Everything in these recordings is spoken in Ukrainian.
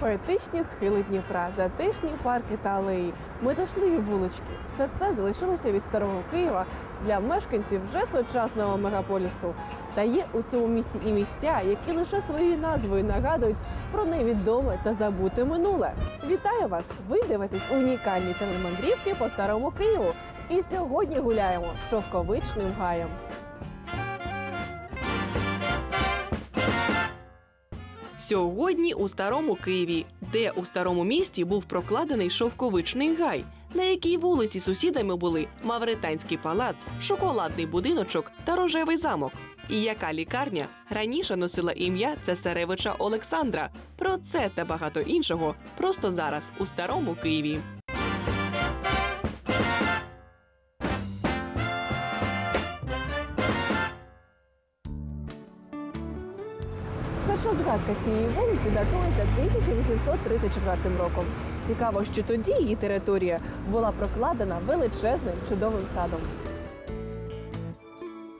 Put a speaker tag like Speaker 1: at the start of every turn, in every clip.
Speaker 1: Поетичні схили Дніпра, затишні парки та алеї, метушливі вулички. Все це залишилося від старого Києва для мешканців вже сучасного мегаполісу. Та є у цьому місті і місця, які лише своєю назвою нагадують про невідоме та забуте минуле. Вітаю вас! Ви дивитесь унікальні телемандрівки по старому Києву. І сьогодні гуляємо шовковичним гаєм. Сьогодні у старому Києві, де у старому місті був прокладений шовковичний гай, на якій вулиці сусідами були Мавританський палац, шоколадний будиночок та рожевий замок. І яка лікарня раніше носила ім'я цесаревича Олександра. Про це та багато іншого просто зараз у старому Києві. Перша цієї вулиці датується 1834 роком. Цікаво, що тоді її територія була прокладена величезним чудовим садом.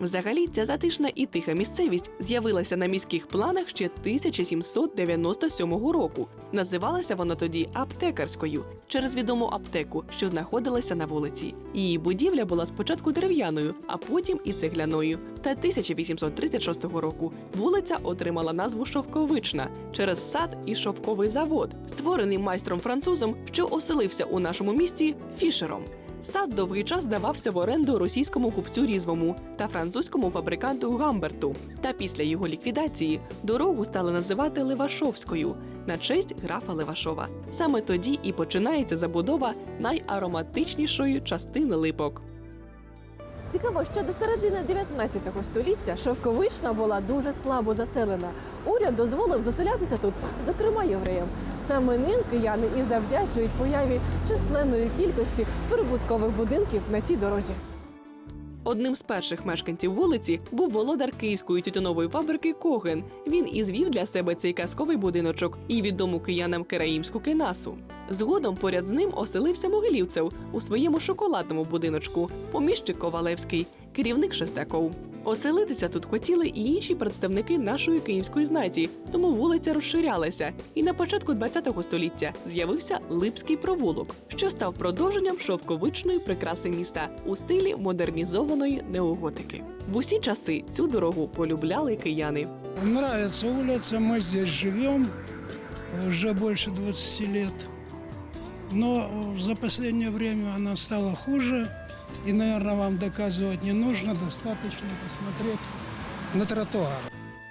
Speaker 1: Взагалі, ця затишна і тиха місцевість з'явилася на міських планах ще 1797 року. Називалася вона тоді аптекарською через відому аптеку, що знаходилася на вулиці. Її будівля була спочатку дерев'яною, а потім і цегляною. Та 1836 року вулиця отримала назву Шовковична через сад і шовковий завод, створений майстром французом, що оселився у нашому місті Фішером. Сад довгий час здавався в оренду російському купцю Різвому та французькому фабриканту Гамберту. Та після його ліквідації дорогу стали називати Левашовською на честь графа Левашова. Саме тоді і починається забудова найароматичнішої частини липок. Цікаво, що до середини 19 століття Шовковична була дуже слабо заселена. Уряд дозволив заселятися тут, зокрема євреям. Саме ним кияни і завдячують появі численної кількості прибуткових будинків на цій дорозі. Одним з перших мешканців вулиці був володар київської тютюнової фабрики Коген. Він і звів для себе цей казковий будиночок і відому киянам Кераїмську кинасу. Згодом поряд з ним оселився Могилівцев у своєму шоколадному будиночку, поміщик Ковалевський, керівник Шестаков. Оселитися тут хотіли і інші представники нашої київської знаті, тому вулиця розширялася. І на початку ХХ століття з'явився Липський провулок, що став продовженням шовковичної прикраси міста у стилі модернізованої неоготики. В усі часи цю дорогу полюбляли кияни.
Speaker 2: Нравится улица, мы здесь живем уже больше 20 лет. Но за последнее время она стала хуже. И, наверное, вам доказывать не нужно, достаточно посмотреть на тротуар.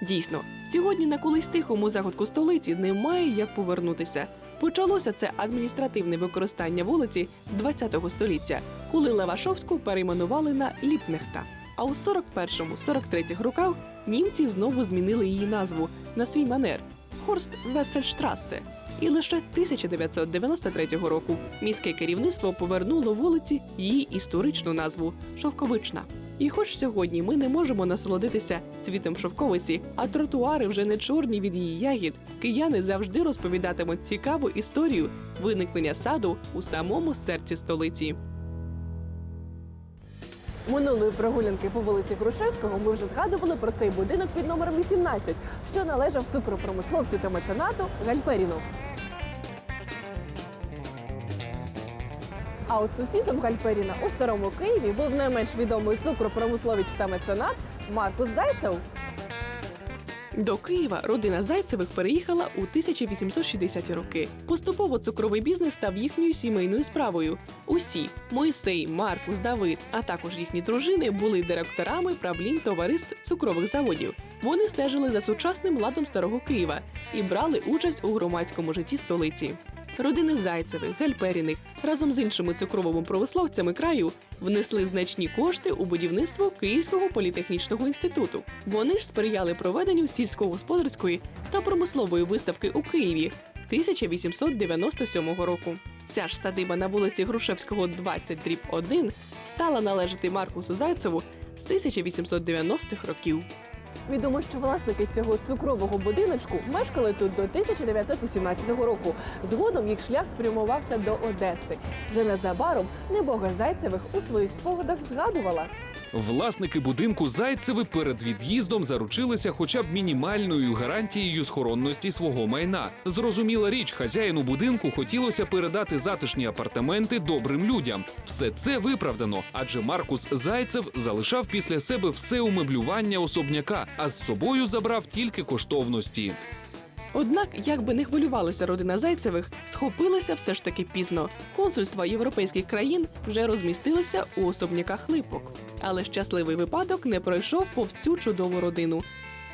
Speaker 1: Дійсно, сьогодні на колись тихому заходку столиці немає як повернутися. Почалося це адміністративне використання вулиці з 20-го століття, коли Левашовську перейменували на Ліпнехта. А у 41-43 роках німці знову змінили її назву на свій манер Хорст Весельштрассе. І лише 1993 року міське керівництво повернуло вулиці її історичну назву Шовковична. І хоч сьогодні ми не можемо насолодитися цвітом шовковиці, а тротуари вже не чорні від її ягід, кияни завжди розповідатимуть цікаву історію виникнення саду у самому серці столиці. Минулої прогулянки по вулиці Грушевського ми вже згадували про цей будинок під номером 18, що належав цукропромисловцю та меценату Гальперіну. А от сусідом Гальперіна у старому Києві був не менш відомий цукропромисловець та меценат Маркус Зайцев. До Києва родина Зайцевих переїхала у 1860-ті роки. Поступово цукровий бізнес став їхньою сімейною справою. Усі Мойсей, Маркус, Давид, а також їхні дружини були директорами правлінь товариств цукрових заводів. Вони стежили за сучасним ладом старого Києва і брали участь у громадському житті столиці. Родини Зайцевих, Гальперіних разом з іншими цукровими промисловцями краю внесли значні кошти у будівництво Київського політехнічного інституту. Вони ж сприяли проведенню сільськогосподарської та промислової виставки у Києві 1897 року. Ця ж садиба на вулиці Грушевського, 20 дріб 1 стала належати Маркусу Зайцеву з 1890-х років. Відомо, що власники цього цукрового будиночку мешкали тут до 1918 року. Згодом їх шлях спрямувався до Одеси. Вже незабаром небога Зайцевих у своїх спогадах згадувала.
Speaker 3: Власники будинку Зайцеви перед від'їздом заручилися хоча б мінімальною гарантією схоронності свого майна. Зрозуміла річ, хазяїну будинку хотілося передати затишні апартаменти добрим людям. Все це виправдано, адже Маркус Зайцев залишав після себе все умеблювання особняка, а з собою забрав тільки коштовності.
Speaker 1: Однак, як би не хвилювалася родина Зайцевих, схопилася все ж таки пізно. Консульства європейських країн вже розмістилися у особняках липок. Але щасливий випадок не пройшов повз цю чудову родину.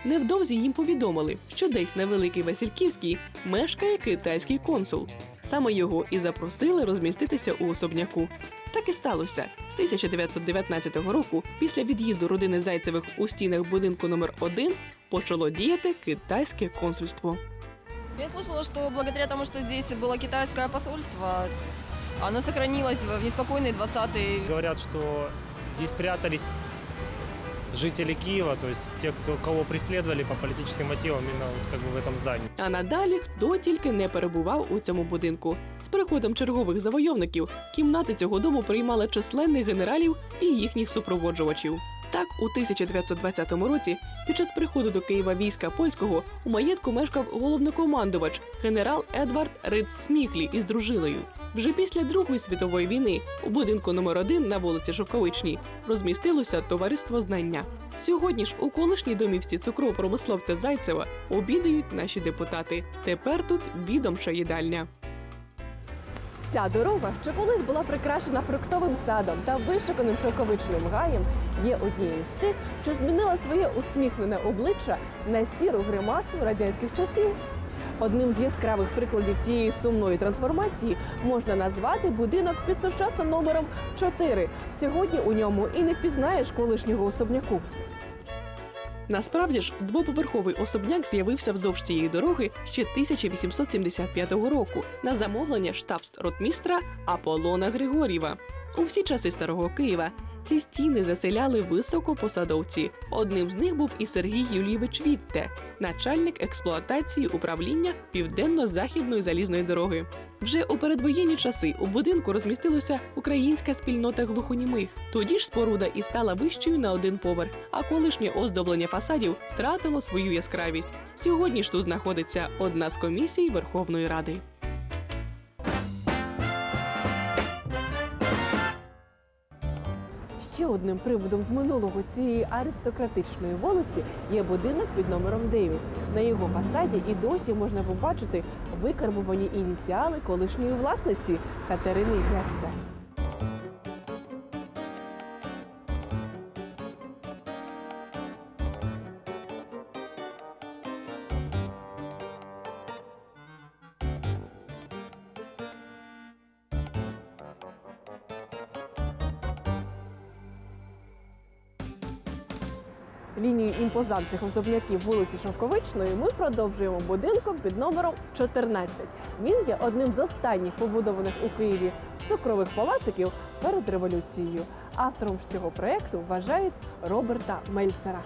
Speaker 1: Невдовзі їм повідомили, що десь на Великий Васильківській мешкає китайський консул. Саме його і запросили розміститися у особняку. Так і сталося. З 1919 року, після від'їзду родини Зайцевих у стінах будинку номер 1 почало діяти китайське консульство.
Speaker 4: Я слышала, что благодаря тому, что здесь было китайское посольство, оно сохранилось в неспокойные 20-е
Speaker 5: Говорят, что здесь прятались жители Киева, то есть те, кто, кого преследовали по политическим мотивам именно вот как бы в этом здании.
Speaker 1: А надалі хто тільки не перебував у цьому будинку. З приходом чергових завойовників кімнати цього дому приймали численних генералів і їхніх супроводжувачів. Так, у 1920 році, під час приходу до Києва війська польського, у маєтку мешкав головнокомандувач генерал Едвард Риц Сміхлі із дружиною. Вже після Другої світової війни у будинку номер 1 на вулиці Шовковичній розмістилося товариство знання. Сьогодні ж у колишній домівці цукрового промисловця Зайцева обідають наші депутати. Тепер тут відомча їдальня.
Speaker 6: Ця дорога, що колись була прикрашена фруктовим садом та вишуканим шовковичним гаєм, є однією з тих, що змінила своє усміхнене обличчя на сіру гримасу радянських часів. Одним з яскравих прикладів цієї сумної трансформації можна назвати будинок під сучасним номером 4. Сьогодні у ньому і не впізнаєш колишнього особняку.
Speaker 1: Насправді ж, двоповерховий особняк з'явився вздовж цієї дороги ще 1875 року на замовлення штабс-ротмістра Аполлона Григорєва. У всі часи старого Києва ці стіни заселяли високопосадовці. Одним з них був і Сергій Юлійович Вітте, начальник експлуатації управління південно-західної залізної дороги. Вже у передвоєнні часи у будинку розмістилася українська спільнота глухонімих. Тоді ж споруда і стала вищою на один поверх, а колишнє оздоблення фасадів втратило свою яскравість. Сьогодні ж тут знаходиться одна з комісій Верховної Ради.
Speaker 6: Ще одним приводом з минулого цієї аристократичної вулиці є будинок під номером 9. На його фасаді і досі можна побачити викарбувані ініціали колишньої власниці Катерини Гессе. Лінію імпозантних особняків вулиці Шовковичної ми продовжуємо будинком під номером 14. Він є одним з останніх побудованих у Києві цукрових палациків перед революцією. Автором ж цього проекту вважають Роберта Мельцера.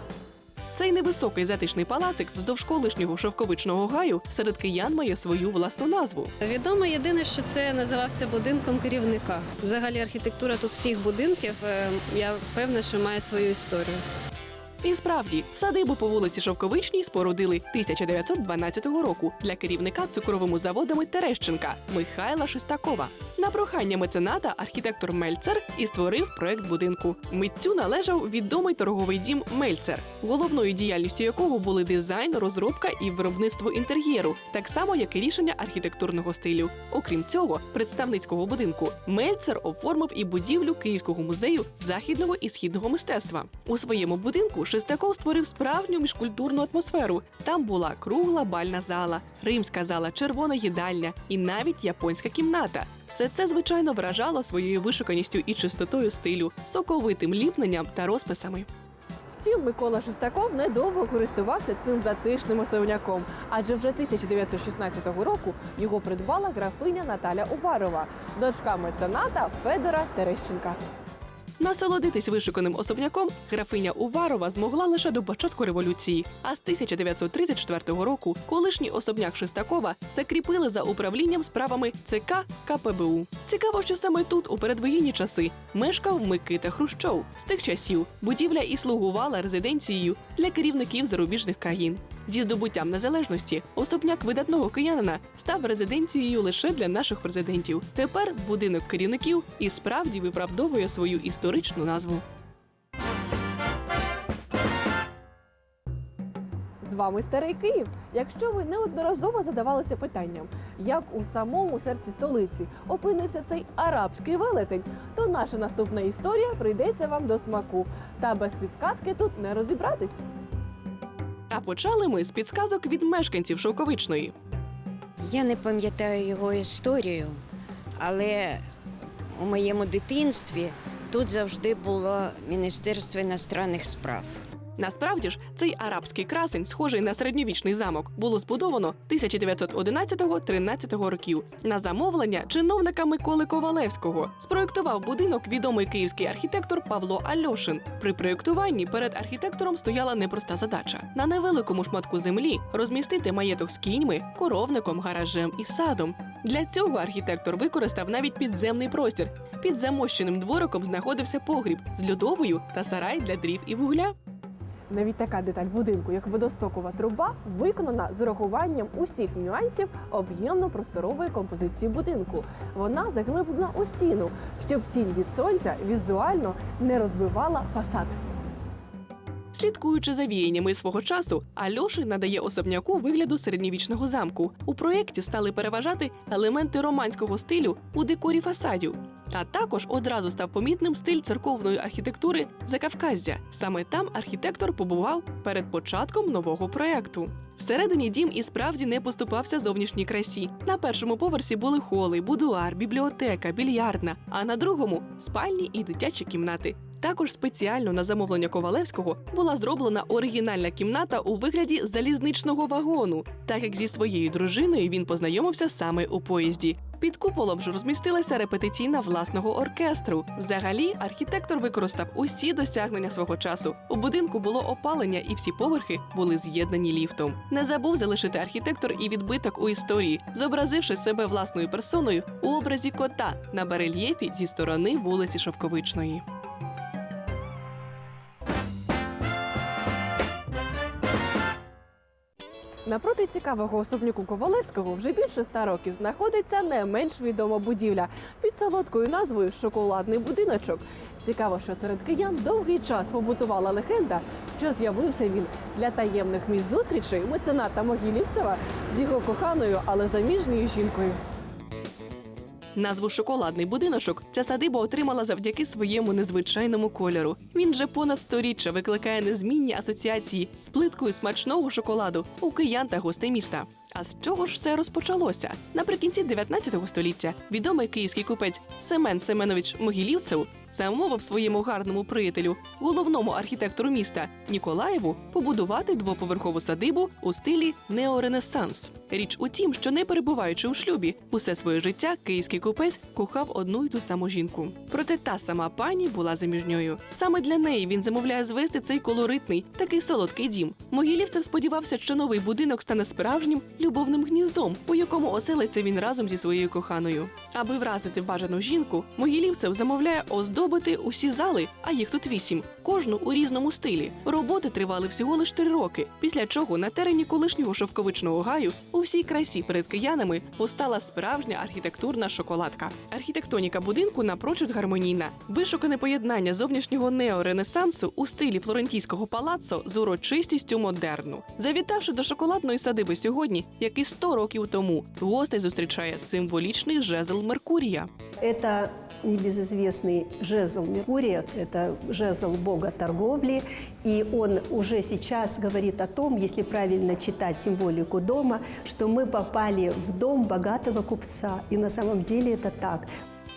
Speaker 1: Цей невисокий затишний палацик вздовж колишнього шовковичного гаю серед киян має свою власну назву.
Speaker 7: Відомо єдине, що це називався будинком керівника. Взагалі архітектура тут всіх будинків, е, я певна, що має свою історію.
Speaker 1: І справді, садибу по вулиці Шовковичній спорудили 1912 року для керівника цукровими заводами Терещенка Михайла Шестакова. На прохання мецената архітектор Мельцер і створив проект будинку. Митцю належав відомий торговий дім Мельцер, головною діяльністю якого були дизайн, розробка і виробництво інтер'єру, так само як і рішення архітектурного стилю. Окрім цього, представницького будинку Мельцер оформив і будівлю Київського музею західного і східного мистецтва. У своєму будинку Шестаков створив справжню міжкультурну атмосферу. Там була кругла бальна зала, римська зала, червона їдальня і навіть японська кімната. Все це звичайно вражало своєю вишуканістю і чистотою стилю, соковитим ліпненням та розписами.
Speaker 6: Втім, Микола Шестаков недовго користувався цим затишним особняком, адже вже 1916 року його придбала графиня Наталя Уварова, дочка мецената Федора Терещенка.
Speaker 1: Насолодитись вишуканим особняком графиня Уварова змогла лише до початку революції. А з 1934 року колишній особняк Шестакова закріпили за управлінням справами ЦК КПБУ. Цікаво, що саме тут, у передвоєнні часи, мешкав Микита Хрущов. З тих часів будівля і слугувала резиденцією для керівників зарубіжних країн. Зі здобуттям незалежності особняк видатного киянина став резиденцією лише для наших президентів. Тепер будинок керівників і справді виправдовує свою історичну назву.
Speaker 6: З вами старий Київ. Якщо ви неодноразово задавалися питанням, як у самому серці столиці опинився цей арабський велетень, то наша наступна історія прийдеться вам до смаку. Та без підсказки тут не розібратись.
Speaker 1: А почали ми з підсказок від мешканців Шовковичної.
Speaker 8: Я не пам'ятаю його історію, але у моєму дитинстві тут завжди було Міністерство іностранних справ.
Speaker 1: Насправді ж, цей арабський красень, схожий на середньовічний замок, було збудовано 1911-13 років на замовлення чиновника Миколи Ковалевського. Спроєктував будинок відомий київський архітектор Павло Альошин. При проєктуванні перед архітектором стояла непроста задача: на невеликому шматку землі розмістити маєток з кіньми, коровником, гаражем і садом. Для цього архітектор використав навіть підземний простір. Під замощеним двориком знаходився погріб з льодовою та сарай для дрів і вугля.
Speaker 6: Навіть така деталь будинку, як водостокова труба, виконана з урахуванням усіх нюансів об'ємно-просторової композиції будинку. Вона заглиблена у стіну, щоб тінь від сонця візуально не розбивала фасад.
Speaker 1: Слідкуючи за віяннями свого часу, Альоши надає особняку вигляду середньовічного замку. У проєкті стали переважати елементи романського стилю у декорі фасадів. А також одразу став помітним стиль церковної архітектури Закавказя. Саме там архітектор побував перед початком нового проєкту. Всередині дім і справді не поступався зовнішній красі. На першому поверсі були холи, будуар, бібліотека, більярдна, а на другому спальні і дитячі кімнати. Також спеціально на замовлення Ковалевського була зроблена оригінальна кімната у вигляді залізничного вагону, так як зі своєю дружиною він познайомився саме у поїзді. Під куполом ж розмістилася репетиційна власного оркестру. Взагалі, архітектор використав усі досягнення свого часу. У будинку було опалення, і всі поверхи були з'єднані ліфтом. Не забув залишити архітектор і відбиток у історії, зобразивши себе власною персоною у образі кота на барельєфі зі сторони вулиці Шовковичної.
Speaker 6: Напроти цікавого особняку Ковалевського вже більше ста років знаходиться не менш відома будівля під солодкою назвою Шоколадний будиночок. Цікаво, що серед киян довгий час побутувала легенда, що з'явився він для таємних місць зустрічей мецената Могилівцева з його коханою, але заміжньою жінкою.
Speaker 1: Назву шоколадний будиночок ця садиба отримала завдяки своєму незвичайному кольору. Він вже понад сторіччя викликає незмінні асоціації з плиткою смачного шоколаду у киян та гостей міста. А з чого ж все розпочалося? Наприкінці 19 століття відомий київський купець Семен Семенович Могилівцев замовив своєму гарному приятелю, головному архітектору міста Ніколаєву, побудувати двоповерхову садибу у стилі неоренесанс. Річ у тім, що не перебуваючи у шлюбі, усе своє життя київський купець кохав одну й ту саму жінку. Проте та сама пані була заміжньою. Саме для неї він замовляє звести цей колоритний, такий солодкий дім. Могилівцев сподівався, що новий будинок стане справжнім любовним гніздом, у якому оселиться він разом зі своєю коханою. Аби вразити бажану жінку, Могилівцев замовляє оздобити усі зали, а їх тут вісім, кожну у різному стилі. Роботи тривали всього лише три роки. Після чого на терені колишнього шовковичного гаю у всій красі перед киянами постала справжня архітектурна шоколадка. Архітектоніка будинку напрочуд гармонійна, вишукане поєднання зовнішнього неоренесансу у стилі флорентійського палаццо з урочистістю модерну. Завітавши до шоколадної садиби сьогодні, як і 100 років тому, гостей зустрічає символічний жезл Меркурія.
Speaker 9: Это небезызвестный жезл Меркурия, это жезл бога торговли, и он уже сейчас говорит о том, если правильно читать символику дома, что мы попали в дом богатого купца, и на самом деле это так.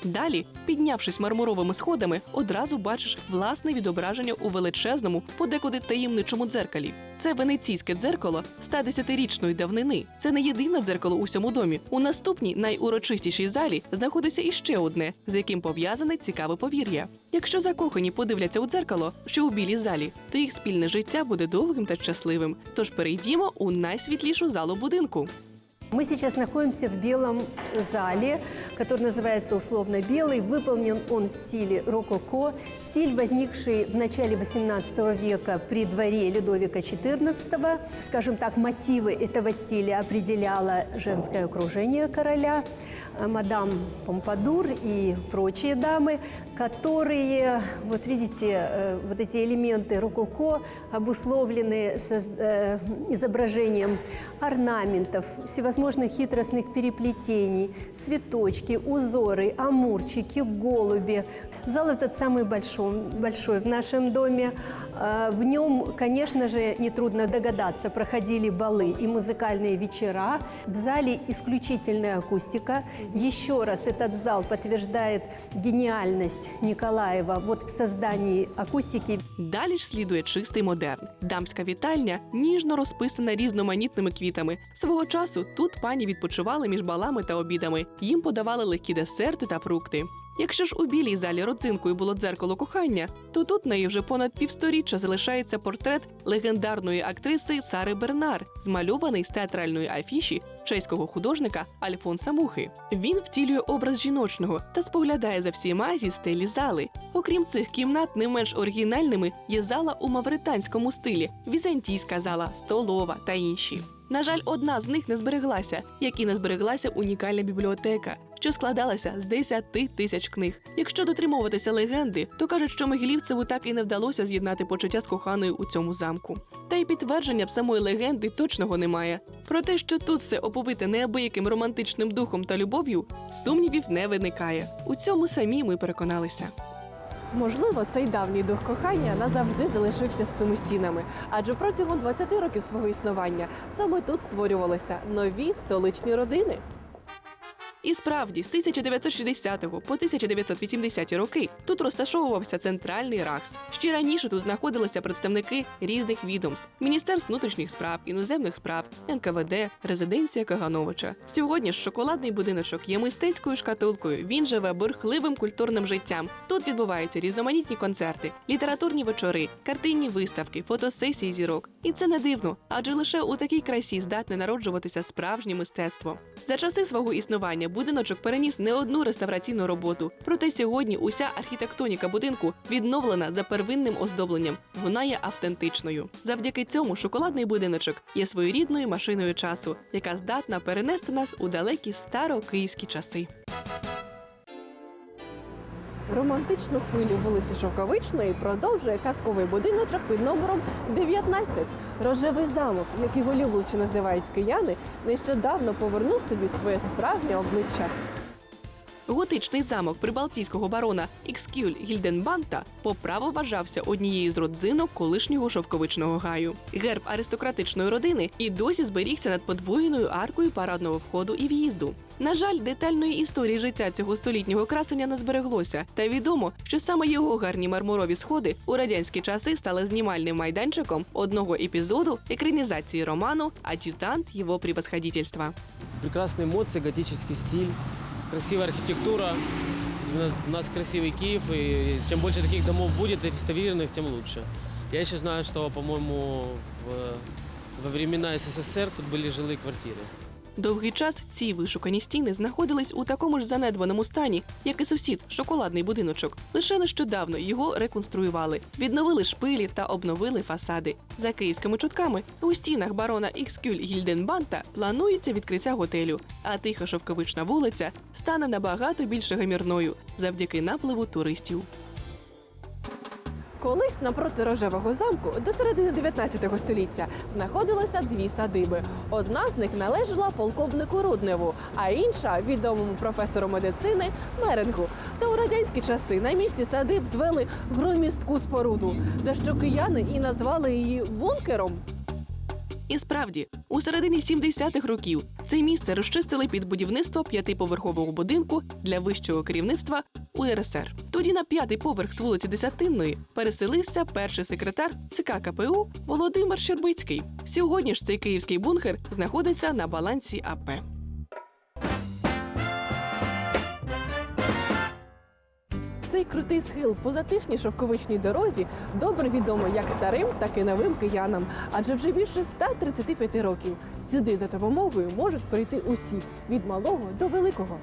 Speaker 1: Далі, піднявшись мармуровими сходами, одразу бачиш власне відображення у величезному, подекуди таємничому дзеркалі. Це венеційське дзеркало 110-річної давнини. Це не єдине дзеркало у цьому домі. У наступній найурочистішій залі знаходиться іще одне, з яким пов'язане цікаве повір'я. Якщо закохані подивляться у дзеркало, що у білій залі, то їх спільне життя буде довгим та щасливим. Тож перейдімо у найсвітлішу залу будинку.
Speaker 9: Мы сейчас находимся в белом зале, который называется условно белый. Выполнен он в стиле рококо. Стиль, возникший в начале XVIII века при дворе Людовика XIV. Скажем так, мотивы этого стиля определяло женское окружение короля, э, мадам Помпадур и прочие дамы, которые, вот видите, э, вот эти элементы рококо обусловлены соз- э, изображением орнаментов, всевозможных хитростных переплетений, цветочки, узоры, амурчики, голуби. Зал этот самый большой, большой в нашем доме. Э, В нем, конечно же, нетрудно догадаться, проходили балы и музыкальные вечера. В зале исключительная акустика. Еще раз этот зал подтверждает гениальность Николаева вот в создании акустики
Speaker 1: Далі ж слідує чистий модерн. Дамська вітальня ніжно розписана різноманітними квітами. Свого часу тут пані відпочивали між балами та обідами. Їм подавали легкі десерти та фрукти. Якщо ж у білій залі родзинкою було дзеркало кохання, то тут нею вже понад півсторіччя залишається портрет легендарної актриси Сари Бернар, змальований з театральної афіші чеського художника Альфонса Мухи. Він втілює образ жіночного та споглядає за всіма зі стелі зали. Окрім цих кімнат, не менш оригінальними є зала у мавританському стилі, візантійська зала, столова та інші. На жаль, одна з них не збереглася, як і не збереглася унікальна бібліотека, що складалася з 10 тисяч книг. Якщо дотримуватися легенди, то кажуть, що Могилівцеву так і не вдалося з'єднати почуття з коханою у цьому замку. Та й підтвердження б самої легенди точного немає. Про те, що тут все оповите неабияким романтичним духом та любов'ю, сумнівів не виникає. У цьому самі ми переконалися.
Speaker 6: Можливо, цей давній дух кохання назавжди залишився з цими стінами, адже протягом 20 років свого існування саме тут створювалися нові столичні родини.
Speaker 1: І справді, з 1960 по 1980 роки тут розташовувався центральний РАКС. Ще раніше тут знаходилися представники різних відомств: Міністерств внутрішніх справ, іноземних справ, НКВД, резиденція Кагановича. Сьогодні ж шоколадний будиночок є мистецькою шкатулкою. Він живе бурхливим культурним життям. Тут відбуваються різноманітні концерти, літературні вечори, картинні виставки, фотосесії зірок. І це не дивно, адже лише у такій красі здатне народжуватися справжнє мистецтво. За часи свого існування будиночок переніс не одну реставраційну роботу. Проте сьогодні уся архітектоніка будинку відновлена за первинним оздобленням. Вона є автентичною. Завдяки цьому шоколадний будиночок є своєрідною машиною часу, яка здатна перенести нас у далекі старокиївські часи.
Speaker 6: Романтичну хвилю вулиці Шовковичної продовжує казковий будиночок під номером 19. Рожевий замок, який люблячи називають кияни, нещодавно повернув собі своє справжнє обличчя.
Speaker 1: Готичний замок прибалтійського барона Ікскюль Гільденбанта по праву вважався однією з родзинок колишнього шовковичного гаю. Герб аристократичної родини і досі зберігся над подвоєною аркою парадного входу і в'їзду. На жаль, детальної історії життя цього столітнього красення не збереглося, та відомо, що саме його гарні мармурові сходи у радянські часи стали знімальним майданчиком одного епізоду екранізації роману Ад'ютант його превосходительства.
Speaker 10: прекрасные эмоции, готический стиль, красивая архитектура. Особенно У нас красивый Киев, и чем больше таких домов будет, реставрированных, тем лучше. Я еще знаю, что, по-моему, в- во времена СССР тут были жилые квартиры.
Speaker 1: Довгий час ці вишукані стіни знаходились у такому ж занедбаному стані, як і сусід, шоколадний будиночок. Лише нещодавно його реконструювали, відновили шпилі та обновили фасади. За київськими чутками у стінах барона Ікскюль Гільденбанта планується відкриття готелю, а тиха шовковична вулиця стане набагато більше гамірною завдяки напливу туристів.
Speaker 6: Колись напроти рожевого замку до середини 19 століття знаходилося дві садиби. Одна з них належала полковнику Рудневу, а інша відомому професору медицини Мерингу. Та у радянські часи на місці садиб звели громістку споруду, за що кияни і назвали її бункером.
Speaker 1: І справді, у середині 70-х років Це місце розчистили під будівництво п'ятиповерхового будинку для вищого керівництва УРСР. Тоді на п'ятий поверх з вулиці Десятинної переселився перший секретар ЦК КПУ Володимир Щербицький. Сьогодні ж цей київський бункер знаходиться на балансі АП.
Speaker 6: Цей крутий схил по затишній шовковичній дорозі добре відомо як старим, так і новим киянам, адже вже більше 135 років сюди за допомогою можуть прийти усі від малого до великого.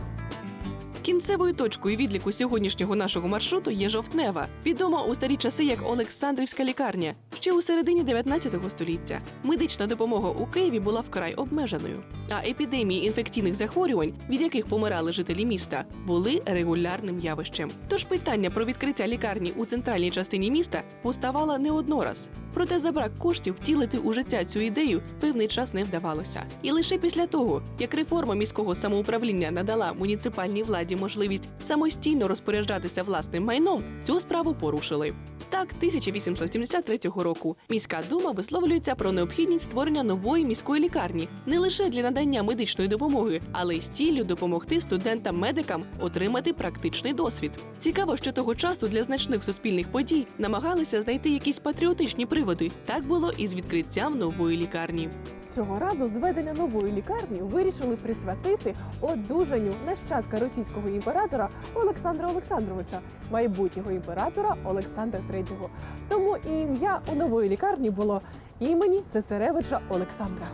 Speaker 1: Кінцевою точкою відліку сьогоднішнього нашого маршруту є жовтнева, відома у старі часи як Олександрівська лікарня. Ще у середині 19 століття медична допомога у Києві була вкрай обмеженою. А епідемії інфекційних захворювань, від яких помирали жителі міста, були регулярним явищем. Тож питання про відкриття лікарні у центральній частині міста поставало не однораз. Проте за брак коштів втілити у життя цю ідею певний час не вдавалося. І лише після того, як реформа міського самоуправління надала муніципальній владі можливість самостійно розпоряджатися власним майном, цю справу порушили. Так, 1873 року міська дума висловлюється про необхідність створення нової міської лікарні не лише для надання медичної допомоги, але й з ціллю допомогти студентам-медикам отримати практичний досвід. Цікаво, що того часу для значних суспільних подій намагалися знайти якісь патріотичні приводи. Так було і з відкриттям нової лікарні.
Speaker 6: Цього разу зведення нової лікарні вирішили присвятити одужанню нащадка російського імператора Олександра Олександровича, майбутнього імператора Олександра III. Тому і ім'я у нової лікарні було імені Цесаревича Олександра.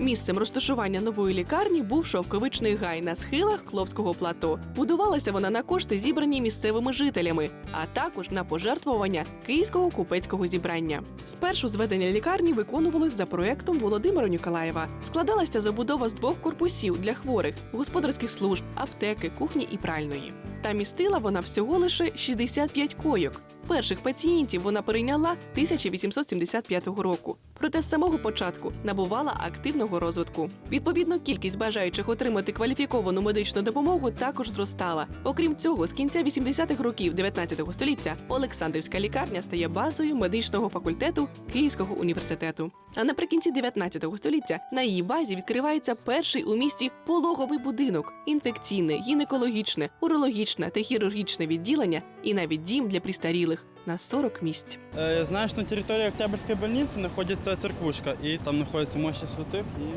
Speaker 1: Місцем розташування нової лікарні був шовковичний гай на схилах Кловського плато. Будувалася вона на кошти, зібрані місцевими жителями, а також на пожертвування київського купецького зібрання. Спершу зведення лікарні виконувалось за проектом Володимира Ніколаєва. Складалася забудова з двох корпусів для хворих, господарських служб, аптеки, кухні і пральної. Та містила вона всього лише 65 койок. Перших пацієнтів вона перейняла 1875 року. Проте з самого початку набувала активного розвитку. Відповідно, кількість бажаючих отримати кваліфіковану медичну допомогу також зростала. Окрім цього, з кінця 80-х років 19 століття Олександрівська лікарня стає базою медичного факультету Київського університету. А наприкінці 19 століття на її базі відкривається перший у місті пологовий будинок, інфекційне, гінекологічне, урологічне та хірургічне відділення і навіть дім для престарілих на 40 місць.
Speaker 11: Э, Я знаю, что на территории Октябрьской больницы находится церквушка, и там находятся мощи святых, и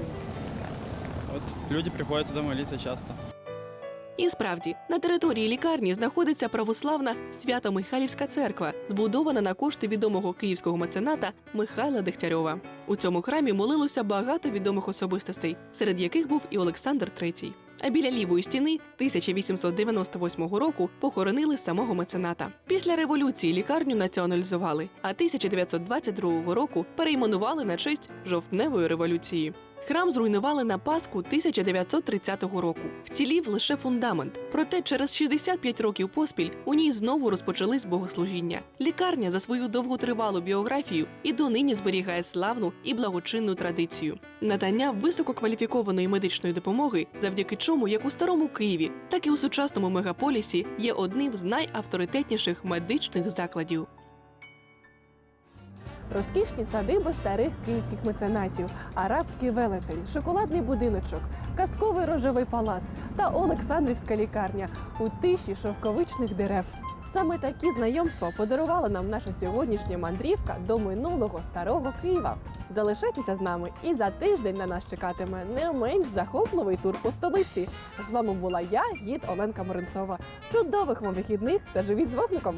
Speaker 11: вот люди приходят туда молиться часто.
Speaker 1: І справді на території лікарні знаходиться православна Свято-Михайлівська церква, збудована на кошти відомого київського мецената Михайла Дегтярьова. У цьому храмі молилося багато відомих особистостей, серед яких був і Олександр III. А біля лівої стіни 1898 року похоронили самого мецената. Після революції лікарню націоналізували, а 1922 року перейменували на честь жовтневої революції. Храм зруйнували на Пасху 1930 року. Вцілів лише фундамент. Проте через 65 років поспіль у ній знову розпочались богослужіння. Лікарня за свою довготривалу біографію і донині зберігає славну і благочинну традицію. Надання висококваліфікованої медичної допомоги, завдяки чому як у старому Києві, так і у сучасному мегаполісі є одним з найавторитетніших медичних закладів.
Speaker 6: Розкішні садиби старих київських меценатів, арабський велетень, шоколадний будиночок, казковий рожевий палац та Олександрівська лікарня у тиші шовковичних дерев. Саме такі знайомства подарувала нам наша сьогоднішня мандрівка до минулого старого Києва. Залишайтеся з нами, і за тиждень на нас чекатиме не менш захопливий тур по столиці. З вами була я, гід Оленка Моренцова. Чудових вам вихідних та живіть з вогником!